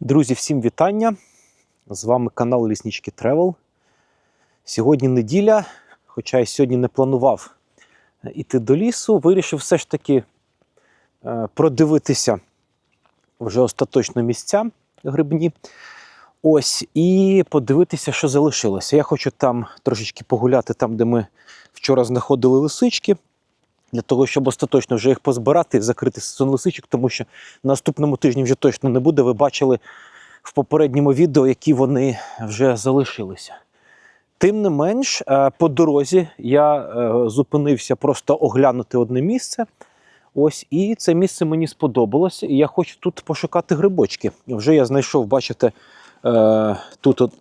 Друзі, всім вітання! З вами канал Ліснички Тревел. Сьогодні неділя, хоча я сьогодні не планував іти до лісу, вирішив все ж таки е, продивитися вже остаточно місця грибні. Ось, і подивитися, що залишилося. Я хочу там трошечки погуляти, там, де ми вчора знаходили лисички, для того, щоб остаточно вже їх позбирати закрити сезон лисичок, тому що наступному тижні вже точно не буде. Ви бачили в попередньому відео, які вони вже залишилися. Тим не менш, е, по дорозі я е, зупинився просто оглянути одне місце. Ось, і це місце мені сподобалося, і я хочу тут пошукати грибочки. Вже я знайшов, бачите, е, тут от,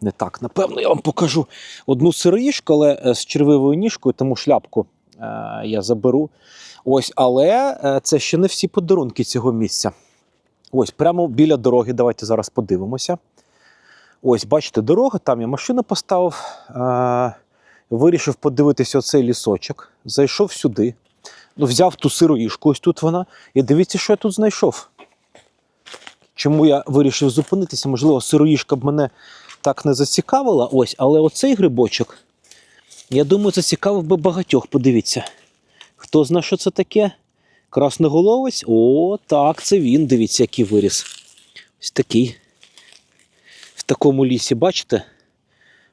не так, напевно, я вам покажу одну сироїшку, але з червивою ніжкою, тому шляпку я заберу. Ось, але е, це ще не всі подарунки цього місця. Ось, прямо біля дороги. Давайте зараз подивимося. Ось, бачите, дорога, там я машину поставив. Е, вирішив подивитися оцей лісочок. Зайшов сюди. Ну, взяв ту сироїшку, ось тут вона. І дивіться, що я тут знайшов. Чому я вирішив зупинитися? Можливо, сироїшка б мене так не зацікавила. Ось, але оцей грибочок, я думаю, зацікавив би багатьох. Подивіться. Хто знає, що це таке? Красноголовець? О, так, це він. Дивіться, який виріс. Ось такий. В такому лісі, бачите?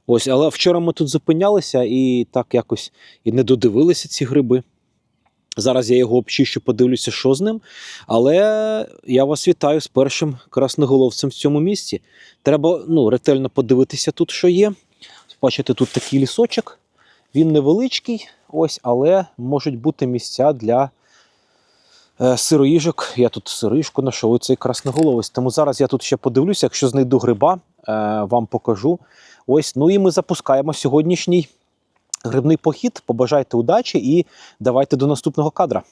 Ось, але вчора ми тут зупинялися і так якось і не додивилися ці гриби. Зараз я його обчищу, подивлюся, що з ним. Але я вас вітаю з першим красноголовцем в цьому місці. Треба ну, ретельно подивитися тут, що є. Бачите, тут такий лісочок. Він невеличкий, ось, але можуть бути місця для е, сироїжок. Я тут сироїжку знайшов, цей красноголовець. Тому зараз я тут ще подивлюся, якщо знайду гриба, е, вам покажу. Ось, ну і ми запускаємо сьогоднішній грибний похід. Побажайте удачі і давайте до наступного кадра.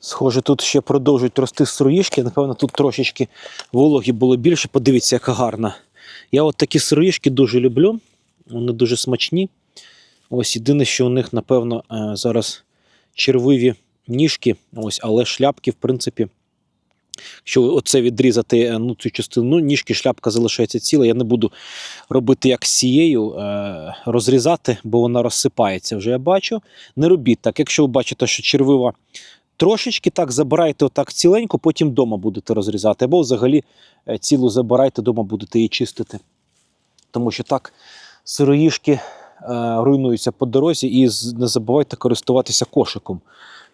Схоже, тут ще продовжують рости сироїшки. Напевно, тут трошечки вологі було більше. Подивіться, яка гарна. Я от такі сироїшки дуже люблю. Вони дуже смачні. Ось єдине, що у них, напевно, е, зараз червиві ніжки, ось, але шляпки, в принципі, якщо оце відрізати е, ну, цю частину, ну, ніжки, шляпка залишається ціла. Я не буду робити як з цією, е, розрізати, бо вона розсипається. Вже я бачу. Не робіть так. Якщо ви бачите, що червива трошечки, так забирайте отак ціленько, потім вдома будете розрізати. Або взагалі цілу забирайте, вдома будете її чистити. Тому що так сироїшки е, руйнуються по дорозі, і не забувайте користуватися кошиком.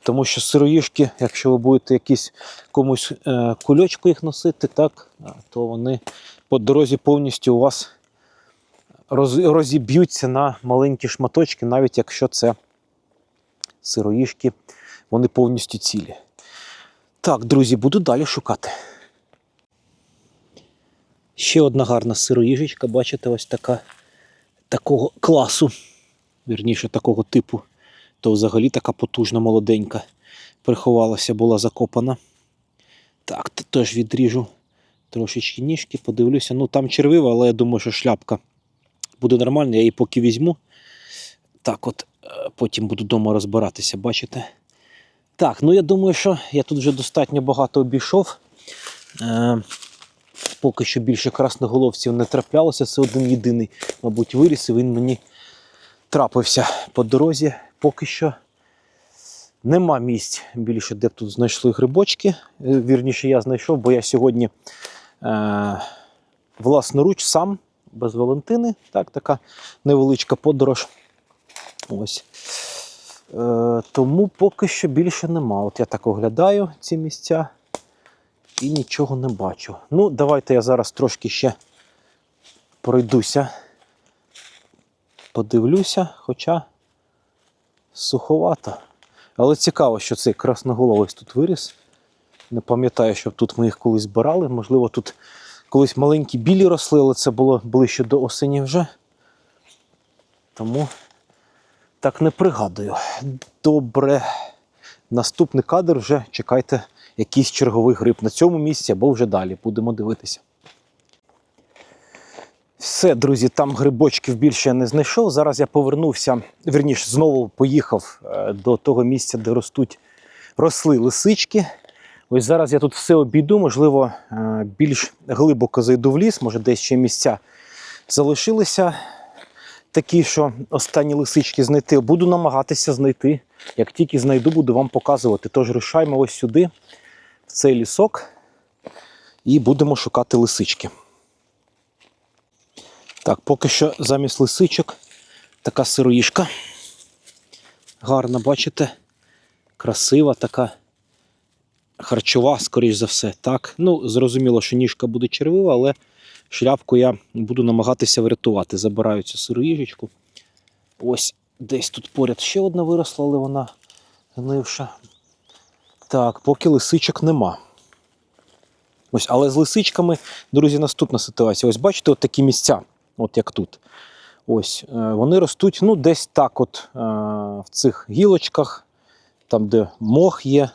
Тому що сироїшки, якщо ви будете якісь комусь е, кульочку їх носити, так, е, то вони по дорозі повністю у вас роз, розіб'ються на маленькі шматочки, навіть якщо це сироїшки, вони повністю цілі. Так, друзі, буду далі шукати. Ще одна гарна сироїжечка, бачите, ось така такого класу, вірніше, такого типу, то взагалі така потужна молоденька. Приховалася, була закопана. Так, теж відріжу трошечки ніжки, подивлюся. Ну там червива, але я думаю, що шляпка буде нормальна, я її поки візьму. Так, от е, потім буду вдома розбиратися, бачите? Так, ну я думаю, що я тут вже достатньо багато обійшов. Е, поки що більше красноголовців не траплялося. Це один єдиний, мабуть, виріс, і він мені трапився по дорозі. Поки що нема місць більше, де б тут знайшли грибочки. Е, Вірніше, я знайшов, бо я сьогодні е, власноруч сам, без Валентини. Так, така невеличка подорож. Ось. Е, тому поки що більше нема. От я так оглядаю ці місця і нічого не бачу. Ну, давайте я зараз трошки ще пройдуся, подивлюся, хоча суховато. Але цікаво, що цей красноголовець тут виріс. Не пам'ятаю, щоб тут ми їх колись збирали. Можливо, тут колись маленькі білі росли, але це було ближче до осені вже. Тому так не пригадую. Добре. Наступний кадр вже чекайте якийсь черговий гриб на цьому місці або вже далі. Будемо дивитися. Все, друзі, там грибочків більше я не знайшов. Зараз я повернувся, вірніше, знову поїхав е, до того місця, де ростуть росли лисички. Ось зараз я тут все обійду, можливо, е, більш глибоко зайду в ліс, може десь ще місця залишилися такі, що останні лисички знайти. Буду намагатися знайти. Як тільки знайду, буду вам показувати. Тож рушаємо ось сюди, в цей лісок, і будемо шукати лисички. Так, поки що замість лисичок така сироїшка. Гарна, бачите? Красива така. Харчова, скоріш за все. Так. Ну, зрозуміло, що ніжка буде червива, але шляпку я буду намагатися врятувати. Забираю цю сироїжечку. Ось десь тут поряд ще одна виросла, але вона гнивша. Так, поки лисичок нема. Ось, але з лисичками, друзі, наступна ситуація. Ось бачите, от такі місця, от як тут. Ось, е, вони ростуть ну, десь так, от е, в цих гілочках, там, де мох є.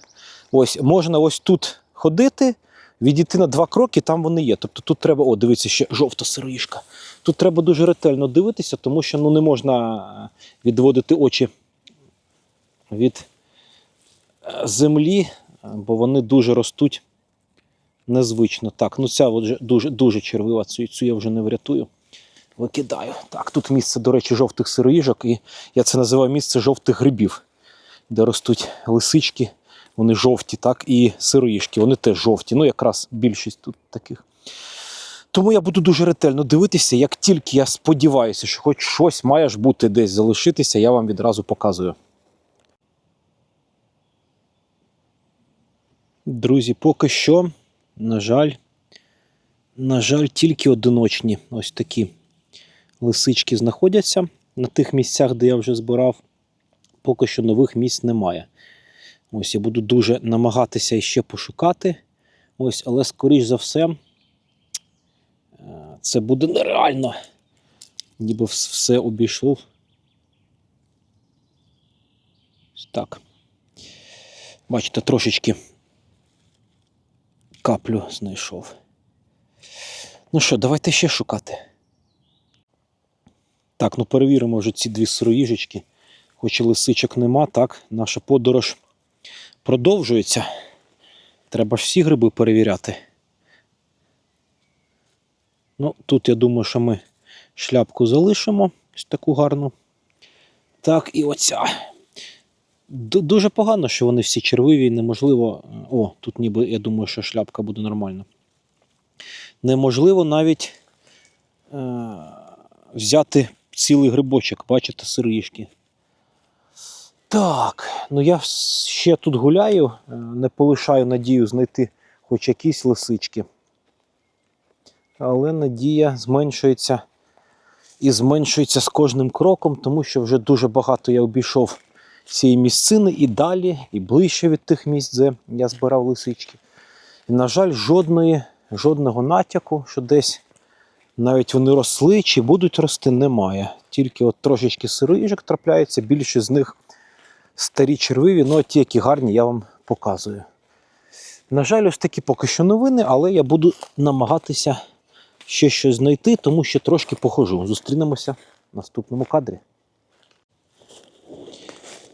Ось, можна ось тут ходити, відійти на два кроки, там вони є. Тобто тут треба, о, дивіться, ще жовта сироїшка. Тут треба дуже ретельно дивитися, тому що ну, не можна е, відводити очі від землі, е, бо вони дуже ростуть незвично. Так, ну ця от дуже, дуже червива, цю, цю я вже не врятую. Викидаю. Так, тут місце, до речі, жовтих сироїжок, і я це називаю місце жовтих грибів, де ростуть лисички, вони жовті, так, і сироїжки, вони теж жовті. Ну, якраз більшість тут таких. Тому я буду дуже ретельно дивитися, як тільки я сподіваюся, що хоч щось має ж бути десь залишитися, я вам відразу показую. Друзі, поки що, на жаль, на жаль, тільки одиночні ось такі лисички знаходяться на тих місцях, де я вже збирав. Поки що нових місць немає. Ось я буду дуже намагатися ще пошукати. Ось, але, скоріш за все, е, це буде нереально. Ніби все обійшов. Так. Бачите, трошечки каплю знайшов. Ну що, давайте ще шукати. Так, ну перевіримо вже ці дві сироїжечки. Хоч і лисичок нема, так, наша подорож продовжується. Треба ж всі гриби перевіряти. Ну, тут я думаю, що ми шляпку залишимо ось таку гарну. Так, і оця. Ду- Дуже погано, що вони всі червиві і неможливо. О, тут ніби я думаю, що шляпка буде нормальна. Неможливо навіть е- взяти цілий грибочок, бачите, сиришки. Так, ну я ще тут гуляю, е, не полишаю надію знайти хоч якісь лисички. Але надія зменшується і зменшується з кожним кроком, тому що вже дуже багато я обійшов цієї місцини і далі, і ближче від тих місць, де я збирав лисички. І, на жаль, жодної, жодного натяку, що десь навіть вони росли чи будуть рости, немає. Тільки от трошечки сироїжок трапляється, більше з них старі червиві, ну а ті, які гарні, я вам показую. На жаль, ось такі поки що новини, але я буду намагатися ще щось знайти, тому що трошки похожу. Зустрінемося в наступному кадрі.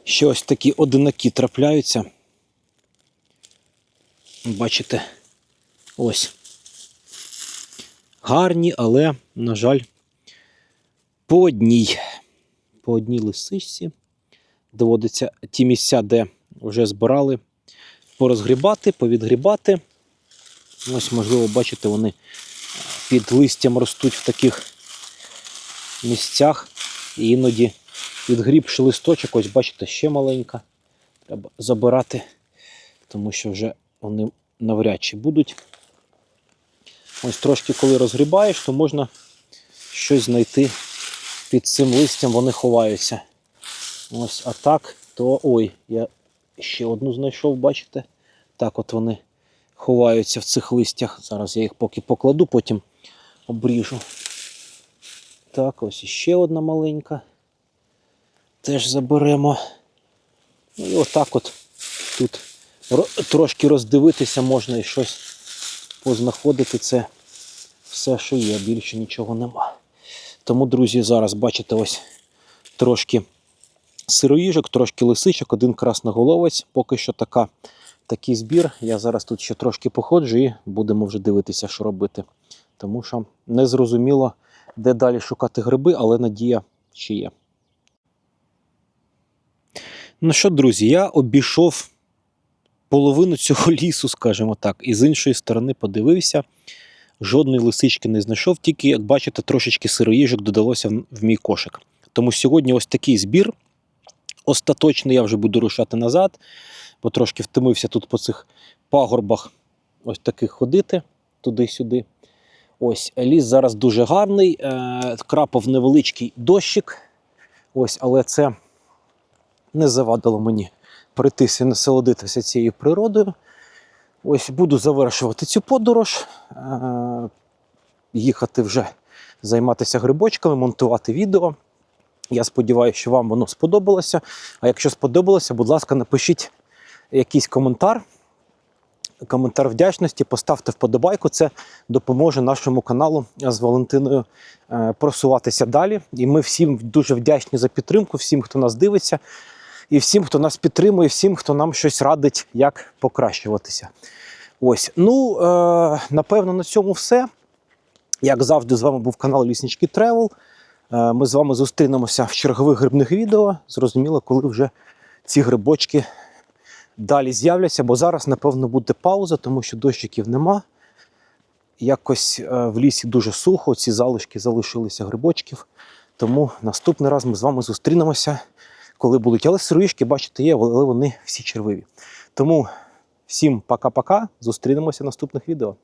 Ще ось такі одинакі трапляються. Бачите, ось. Гарні, але, на жаль, по одній. По одній лисичці. Доводиться ті місця, де вже збирали, порозгрібати, повідгрібати. Ось, можливо, бачите, вони під листям ростуть в таких місцях. І іноді відгрібши листочок, ось бачите, ще маленька. Треба забирати, тому що вже вони навряд чи будуть. Ось трошки, коли розгрібаєш, то можна щось знайти під цим листям, вони ховаються. Ось, а так, то ой, я ще одну знайшов, бачите? Так от вони ховаються в цих листях. Зараз я їх поки покладу, потім обріжу. Так, ось іще одна маленька. Теж заберемо. Ну і отак от тут трошки роздивитися можна і щось познаходити. Це все, що є, більше нічого нема. Тому, друзі, зараз бачите, ось трошки сироїжок, трошки лисичок, один красноголовець, поки що така такий збір. Я зараз тут ще трошки походжу і будемо вже дивитися, що робити. Тому що не зрозуміло, де далі шукати гриби, але надія ще є. Ну що, друзі, я обійшов половину цього лісу, скажімо так, і з іншої сторони подивився. Жодної лисички не знайшов, тільки, як бачите, трошечки сироїжок додалося в- мій кошик. Тому сьогодні ось такий збір. Остаточно я вже буду рушати назад, бо трошки втомився тут по цих пагорбах ось таких ходити туди-сюди. Ось ліс зараз дуже гарний. Е, крапав невеличкий дощик. Ось, але це не завадило мені прийтися і насолодитися цією природою. Ось буду завершувати цю подорож, е, їхати вже займатися грибочками, монтувати відео. Я сподіваюся, що вам воно сподобалося. А якщо сподобалося, будь ласка, напишіть якийсь коментар. Коментар вдячності, поставте вподобайку. Це допоможе нашому каналу з Валентиною е, просуватися далі. І ми всім дуже вдячні за підтримку, всім, хто нас дивиться, і всім, хто нас підтримує, всім, хто нам щось радить, як покращуватися. Ось, ну е, напевно, на цьому все. Як завжди, з вами був канал Ліснички Тревел. Е, Ми з вами зустрінемося в чергових грибних відео. Зрозуміло, коли вже ці грибочки далі з'являться, бо зараз, напевно, буде пауза, тому що дощиків нема. Якось е, в лісі дуже сухо, ці залишки залишилися грибочків. Тому наступний раз ми з вами зустрінемося, коли будуть. Але сироїшки, бачите, є, але вони всі червиві. Тому всім пока-пока. Зустрінемося в наступних відео.